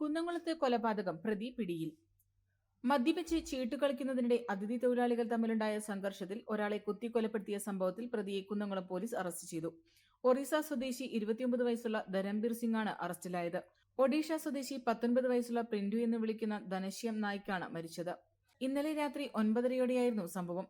കുന്നംകുളത്ത് കൊലപാതകം പ്രതി പിടിയിൽ. മദ്യപിച്ച് ചീട്ട് കളിക്കുന്നതിനിടെ അതിഥി തൊഴിലാളികൾ തമ്മിലുണ്ടായ സംഘർഷത്തിൽ ഒരാളെ കുത്തിക്കൊലപ്പെടുത്തിയ സംഭവത്തിൽ പ്രതിയെ കുന്നംകുളം പോലീസ് അറസ്റ്റ് ചെയ്തു. ഒറീസ സ്വദേശി ഇരുപത്തിയൊമ്പത് വയസ്സുള്ള ധരംബീർ ആണ് അറസ്റ്റിലായത്. ഒഡീഷ സ്വദേശി പത്തൊൻപത് വയസ്സുള്ള പ്രിന്റു എന്ന് വിളിക്കുന്ന ധനശ്യം നായിക്കാണ് മരിച്ചത്. ഇന്നലെ രാത്രി ഒൻപതരയോടെയായിരുന്നു സംഭവം.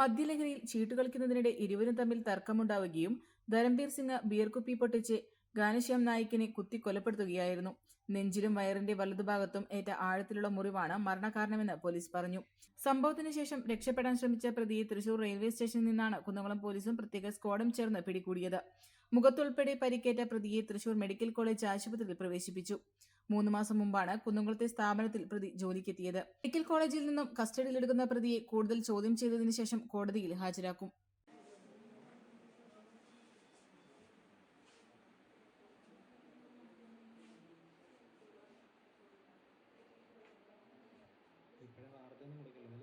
മദ്യലഹരിയിൽ ചീട്ട് കളിക്കുന്നതിനിടെ ഇരുവരും തമ്മിൽ തർക്കമുണ്ടാവുകയും ധരംബീർ സിംഗ് ബിയർ കുപ്പി പൊട്ടിച്ച് ഗാനശ്യാം നായിക്കിനെ കുത്തി കൊലപ്പെടുത്തുകയായിരുന്നു. നെഞ്ചിലും വയറിന്റെ വലതുഭാഗത്തും ഏറ്റ ആഴത്തിലുള്ള മുറിവാണ് മരണകാരണമെന്ന് പോലീസ് പറഞ്ഞു. സംഭവത്തിന് ശേഷം രക്ഷപ്പെടാൻ ശ്രമിച്ച പ്രതിയെ തൃശൂർ റെയിൽവേ സ്റ്റേഷനിൽ നിന്നാണ് കുന്നംകുളം പോലീസും പ്രത്യേക സ്ക്വാഡും ചേർന്ന് പിടികൂടിയത്. മുഖത്തുൾപ്പെടെ പരിക്കേറ്റ പ്രതിയെ തൃശൂർ മെഡിക്കൽ കോളേജ് ആശുപത്രിയിൽ പ്രവേശിപ്പിച്ചു. മൂന്ന് മാസം മുമ്പാണ് കുന്നംകുളത്തെ സ്ഥാപനത്തിൽ പ്രതി ജോലിക്കെത്തിയത്. മെഡിക്കൽ കോളേജിൽ നിന്നും കസ്റ്റഡിയിലെടുക്കുന്ന പ്രതിയെ കൂടുതൽ ചോദ്യം ചെയ്തതിനു ശേഷം കോടതിയിൽ ഹാജരാക്കും. ഇപ്പഴേ വാർത്തയൊന്നും കൊടുക്കില്ല. നല്ല